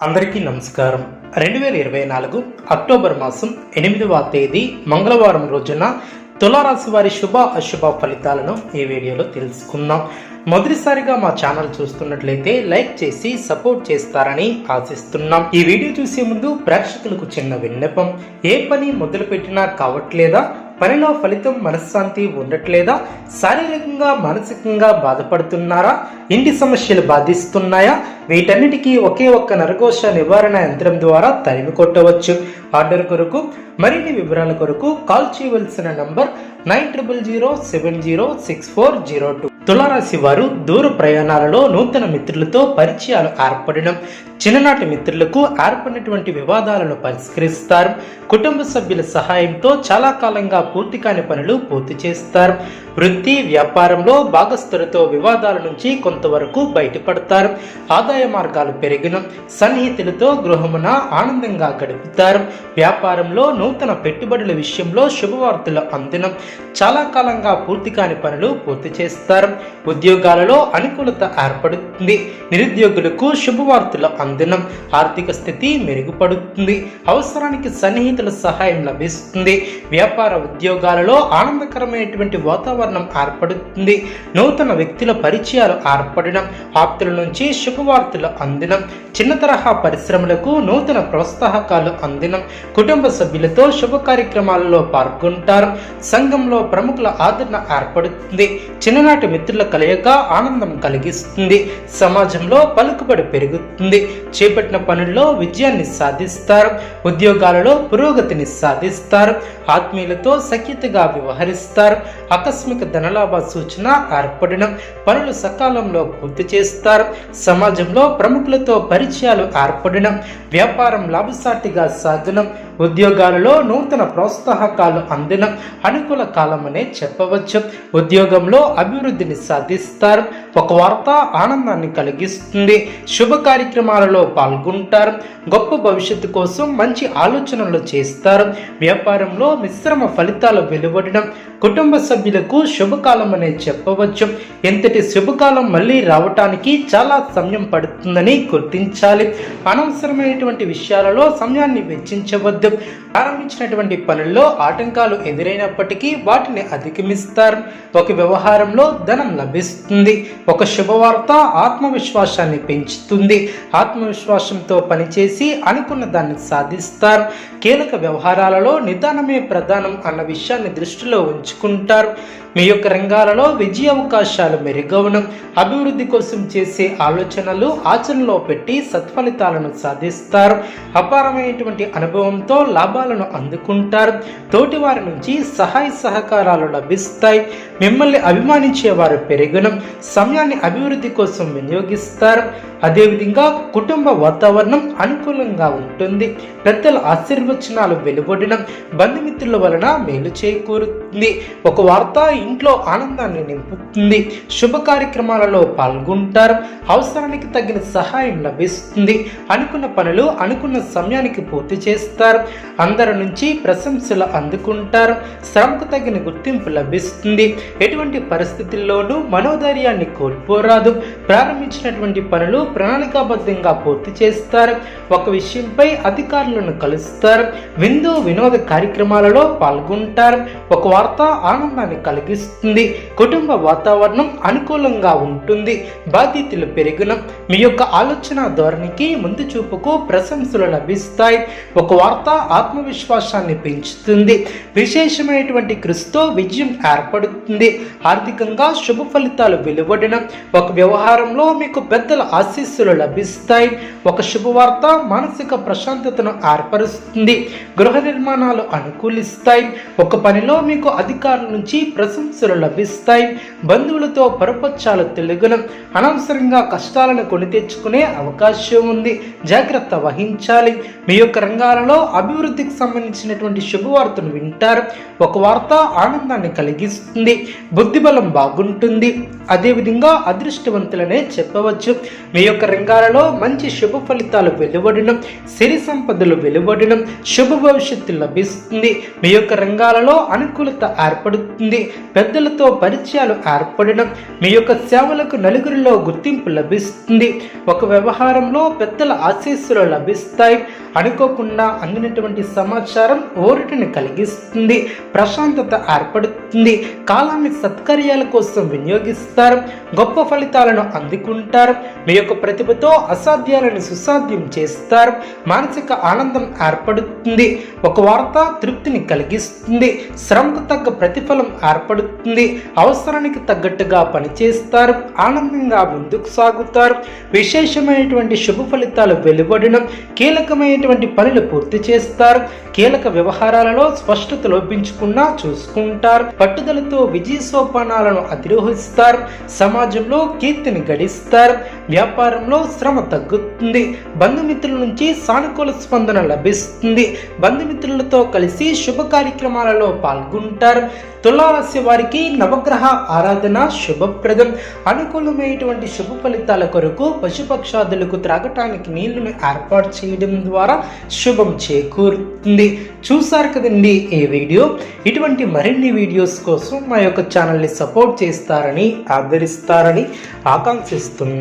అందరికీ నమస్కారం. రెండు వేల ఇరవై నాలుగు అక్టోబర్ మాసం ఎనిమిదవ తేదీ మంగళవారం రోజున తులారాశి వారి శుభ అశుభ ఫలితాలను ఈ వీడియోలో తెలుసుకుందాం. మొదటిసారిగా మా ఛానల్ చూస్తున్నట్లయితే లైక్ చేసి సపోర్ట్ చేస్తారని ఆశిస్తున్నాం. ఈ వీడియో చూసే ముందు ప్రేక్షకులకు చిన్న విన్నపం. ఏ పని మొదలుపెట్టినా కావట్లేదా? పనిలో ఫలితం మనశ్శాంతి ఉండట్లేదా? శారీరకంగా మానసికంగా బాధపడుతున్నారా? ఇంటి సమస్యలు బాధిస్తున్నాయా? వీటన్నిటికీ ఒకే ఒక్క నరకోశ నివారణ యంత్రం ద్వారా తరిమి కొట్టవచ్చు. ఆర్డర్ కొరకు మరిన్ని వివరాల కొరకు కాల్ చేయవలసిన number nine triple zero seven zero six four zero two. తులారాశి వారు దూర ప్రయాణాలలో నూతన మిత్రులతో పరిచయాలు ఏర్పడడం చిన్ననాటి మిత్రులకు ఏర్పడినటువంటి వివాదాలను పరిష్కరిస్తారు కుటుంబ సభ్యుల సహాయంతో చాలా కాలంగా పూర్తి కాని పనులు పూర్తి చేస్తారు. వృత్తి వ్యాపారంలో భాగస్థులతో వివాదాల నుంచి కొంతవరకు బయటపడతారు. ఆదాయ మార్గాలు పెరిగిన సన్నిహితులతో గృహమున ఆనందంగా గడుపుతారు. వ్యాపారంలో నూతన పెట్టుబడుల విషయంలో శుభవార్తలు అందినం చాలా కాలంగా పూర్తి కాని పనులు పూర్తి చేస్తారు. ఉద్యోగాలలో అనుకూలత ఏర్పడుతుంది. నిరుద్యోగులకు శుభవార్తల అందనం. ఆర్థిక స్థితి మెరుగుపడుతుంది. అవసరానికి సన్నిహితుల సహాయం లభిస్తుంది. వ్యాపార ఉద్యోగాలలో ఆనందకరమైనటువంటి వాతావరణం ఏర్పడుతుంది. నూతన వ్యక్తుల పరిచయాలు ఏర్పడడం. ఆప్తుల నుంచి శుభవార్తలు అందినం. చిన్న తరహా పరిశ్రమలకు నూతన ప్రోత్సాహకాలు అందినం. కుటుంబ సభ్యులతో శుభ కార్యక్రమాలలో పాల్గొంటారు. సంఘంలో ప్రముఖుల ఆదరణ ఏర్పడుతుంది. చిన్ననాటి మిత్రుల కలయిక ఆనందం కలిగిస్తుంది. సమాజంలో పలుకుబడి పెరుగుతుంది. చేపట్టిన పనుల్లో విజయాన్ని సాధిస్తారు. ఉద్యోగాలలో పురోగతిని సాధిస్తారు. ఆత్మీయులతో సఖ్యతగా వ్యవహరిస్తారు. ఆకస్మిక ధనలాభ సూచన ఏర్పడడం పనులు సకాలంలో పూర్తి చేస్తారు. సమాజంలో ప్రముఖులతో పరిచయాలు ఏర్పడడం వ్యాపారం లాభసాటిగా సాగడం ఉద్యోగాలలో నూతన ప్రోత్సాహకాలు అందడం అనుకూల కాలమనే చెప్పవచ్చు. ఉద్యోగంలో అభివృద్ధిని సాధిస్తారు ఒక వార్త ఆనందాన్ని కలిగిస్తుంది. శుభ కార్యక్రమాలలో పాల్గొంటారు. గొప్ప భవిష్యత్తు కోసం మంచి ఆలోచనలు చేస్తారు. వ్యాపారంలో మిశ్రమ ఫలితాలు వెలువడడం. కుటుంబ సభ్యులకు శుభకాలం అనే చెప్పవచ్చు. ఎంతటి శుభకాలం మళ్ళీ రావటానికి చాలా సమయం పడుతుందని గుర్తించాలి. అనవసరమైనటువంటి విషయాలలో సమయాన్ని వెచ్చించవద్దు. ప్రారంభించినటువంటి పనుల్లో ఆటంకాలు ఎదురైనప్పటికీ వాటిని అధిగమిస్తారు. ఒక వ్యవహారంలో ధనం లభిస్తుంది. ఒక శుభవార్త ఆత్మవిశ్వాసాన్ని పెంచుతుంది. ఆత్మవిశ్వాసంతో పనిచేసి అనుకున్న దాన్ని సాధిస్తారు. కీలక వ్యవహారాలలో నిదానమే ప్రధానం అన్న విషయాన్ని దృష్టిలో ఉంచుకుంటారు. మీ యొక్క రంగాలలో విజయ అవకాశాలు మెరుగవడం అభివృద్ధి కోసం చేసే ఆలోచనలు ఆచరణలో పెట్టి సత్ఫలితాలను సాధిస్తారు. అపారమైనటువంటి అనుభవంతో లాభాలను అందుకుంటారు. తోటి వారి నుంచి సహాయ సహకారాలు లభిస్తాయి. మిమ్మల్ని అభిమానించే వారు పెరగడం సమయాన్ని అభివృద్ధి కోసం వినియోగిస్తారు. అదేవిధంగా కుటుంబ వాతావరణం అనుకూలంగా ఉంటుంది. పెద్దల ఆశీర్వచనాలు వెలువడడం బంధుమిత్రుల వలన మేలు చేకూరుతుంది. ఒక వార్త ఇంట్లో ఆనందాన్ని నింపుతుంది. శుభ కార్యక్రమాలలో పాల్గొంటారు. అవసరానికి తగిన సహాయం లభిస్తుంది. అనుకున్న పనులు అనుకున్న సమయానికి పూర్తి చేస్తారు. అందరి నుంచి ప్రశంసలు అందుకుంటారు. శ్రమకు తగిన గుర్తింపు లభిస్తుంది. ఎటువంటి పరిస్థితుల్లోనూ మనోధైర్యాన్ని కోల్పోరాదు. ప్రారంభించినటువంటి పనులు ప్రణాళికాబద్ధంగా పూర్తి చేస్తారు. ఒక విషయంపై అధికారులను కలుస్తారు. విందు వినోద కార్యక్రమాలలో పాల్గొంటారు. ఒక వార్త ఆనందాన్ని కలిగిస్తుంది. కుటుంబ వాతావరణం అనుకూలంగా ఉంటుంది. బాధ్యతలు పెరిగిన మీ యొక్క ఆలోచన ధోరణికి ముందు చూపుకు ప్రశంసలు లభిస్తాయి. ఒక వార్త ఆత్మవిశ్వాసాన్ని పెంచుతుంది. విశేషమైనటువంటి కృషితో విజయం ఏర్పడుతుంది. ఆర్థికంగా శుభ ఫలితాలు వెలువడడం ఒక వ్యవహారం వ్యవహారంలో మీకు పెద్దల ఆశీస్సులు లభిస్తాయి. ఒక శుభవార్త మానసిక ప్రశాంతతను ఏర్పరుస్తుంది. గృహ నిర్మాణాలు అనుకూలిస్తాయి. ఒక పనిలో మీకు అధికారుల నుంచి ప్రశంసలు లభిస్తాయి. బంధువులతో పరపచ్చాలు తెలుగును అనవసరంగా కష్టాలను కొని తెచ్చుకునే అవకాశం ఉంది. జాగ్రత్త వహించాలి. మీ యొక్క రంగాలలో అభివృద్ధికి సంబంధించినటువంటి శుభవార్తను వింటారు. ఒక వార్త ఆనందాన్ని కలిగిస్తుంది. బుద్ధిబలం బాగుంటుంది. అదేవిధంగా అదృష్టవంతుల చెప్పవచ్చు. మీ యొక్క రంగాలలో మంచి శుభ ఫలితాలు వెలువడడం సిరి సంపదలు వెలువడడం శుభ భవిష్యత్తు లభిస్తుంది. మీ యొక్క రంగాలలో అనుకూలత ఏర్పడుతుంది. పెద్దలతో పరిచయాలు ఏర్పడడం మీ యొక్క సేవలకు నలుగురిలో గుర్తింపు లభిస్తుంది. ఒక వ్యవహారంలో పెద్దల ఆశీస్సులు లభిస్తాయి. అనుకోకుండా అందినటువంటి సమాచారం ఓరిటిని కలిగిస్తుంది. ప్రశాంతత ఏర్పడుతుంది. కాలాన్ని సత్కార్యాల కోసం వినియోగిస్తారు. గొప్ప ఫలితాలను అందుకుంటారు మీ యొక్క ప్రతిభతో అసాధ్యాలను సుసాధ్యం చేస్తారు. మానసిక ఆనందం ఏర్పడుతుంది. ఒక వార్త తృప్తిని కలిగిస్తుంది. శ్రమకు తగ్గ ప్రతిఫలం ఏర్పడుతుంది. అవసరానికి తగ్గట్టుగా పనిచేస్తారు. ఆనందంగా ముందుకు సాగుతారు. విశేషమైనటువంటి శుభ ఫలితాలు వెలువడడం కీలకమైనటువంటి పనులు పూర్తి చేస్తారు. కీలక వ్యవహారాలలో స్పష్టత లోపించకుండా చూసుకుంటారు. పట్టుదలతో విజయ సోపానాలను అధిరోహిస్తారు. సమాజంలో కీర్తిని గడిస్తారు. వ్యాపారంలో శ్రమ తగ్గుతుంది. బంధుమిత్రుల నుంచి సానుకూల స్పందన లభిస్తుంది. బంధుమిత్రులతో కలిసి శుభ కార్యక్రమాలలో పాల్గొంటారు. తులారాశి వారికి నవగ్రహ ఆరాధన శుభప్రదం. అనుకూలమైనటువంటి శుభ ఫలితాల కొరకు పశుపక్షాదులకు త్రాగటానికి నీళ్ళను ఏర్పాటు చేయడం ద్వారా శుభం చేకూరుతుంది. చూసారు కదండి ఈ వీడియో? ఇటువంటి మరిన్ని వీడియోస్ కోసం మా యొక్క ఛానల్ని సపోర్ట్ చేస్తారని ఆదరిస్తారని ఆకాంక్షిస్తున్నాను